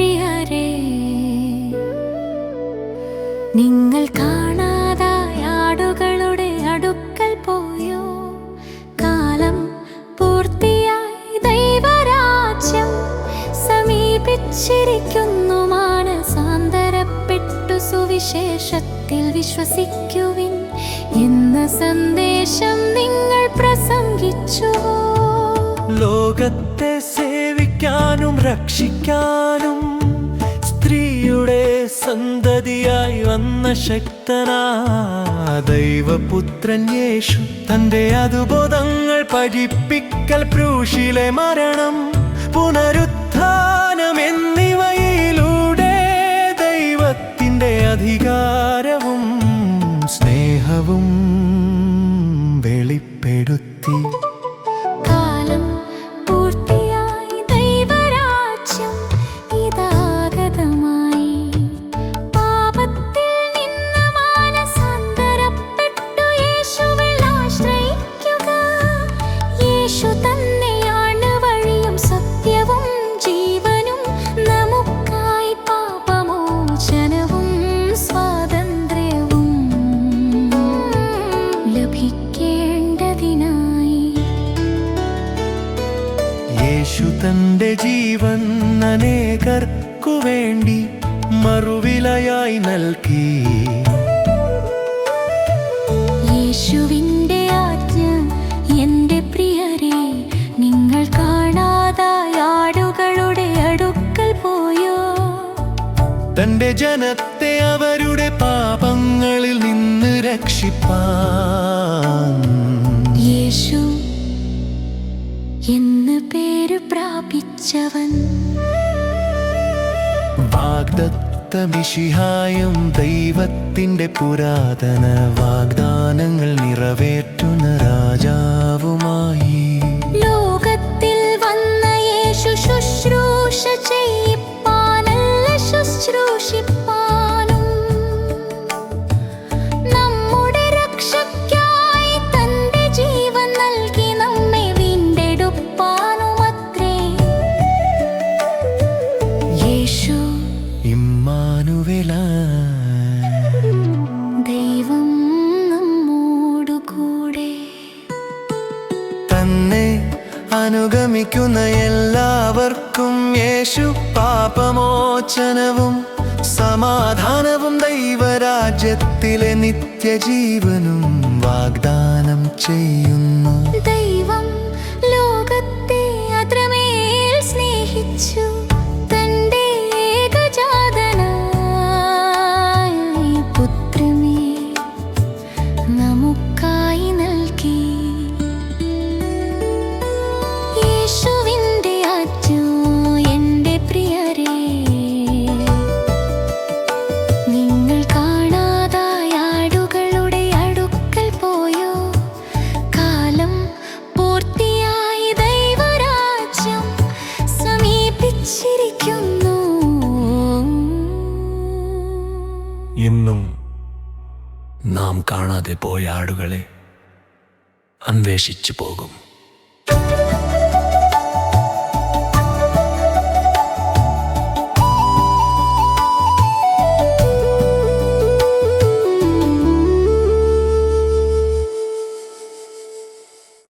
പ്രിയരെ നിങ്ങൾ കാണാതായ ആടുകളുടെ അടുക്കൽ പോയോ? കാലം പൂർത്തിയായി ദൈവരാജ്യം സമീപിച്ചിരിക്കുന്നു മാനസാന്തരപ്പെട്ടു സുവിശേഷത്തിൽ വിശ്വസിക്കുവിൻ എന്ന സന്ദേശം നിങ്ങൾ പ്രസംഗിച്ചു. ലോകത്തെ സേവിക്കാനും രക്ഷിക്കാനും വന്ന ശക്തനാ ദൈവപുത്രൻ യേശു. തന്റെ അതുബോധങ്ങൾ പഠിപ്പിക്കൽ ക്രൂശിലെ മരണം പുനരുത്ഥാനം എന്നിവയിലൂടെ ദൈവത്തിന്റെ അധികാരവും സ്നേഹവും യേശു തന്റെ ജീവൻ അനേകർക്കു വേണ്ടി മറുവിലയായി നൽകി. യേശുവിന്റെ ആജ്ഞ എന്റെ പ്രിയരെ നിങ്ങൾ കാണാതായ ആടുകളുടെ അടുക്കൽ പോയോ? തന്റെ ജനത്തെ അവരുടെ പാപങ്ങളിൽ നിന്ന് രക്ഷിപ്പാൻ. പേര് പ്രാപിച്ചവൻ വാഗ്ദത്തമിഷിഹായും ദൈവത്തിന്റെ പുരാതന വാഗ്ദാനങ്ങൾ നിറവേറ്റുന്ന രാജാവുമായി അനുഗമിക്കുന്ന എല്ലാവർക്കും യേശു പാപമോചനവും സമാധാനവും ദൈവരാജ്യത്തിലെ നിത്യജീവനും വാഗ്ദാനം ചെയ്യുന്നു. ദൈവം ലോകത്തെ അത്രമേൽ സ്നേഹിച്ചു ഏകജാതനായ പുത്രനെ നമുക്കായി നാം കാണാതെ പോയ ആടുകളെ അന്വേഷിച്ചു പോകും.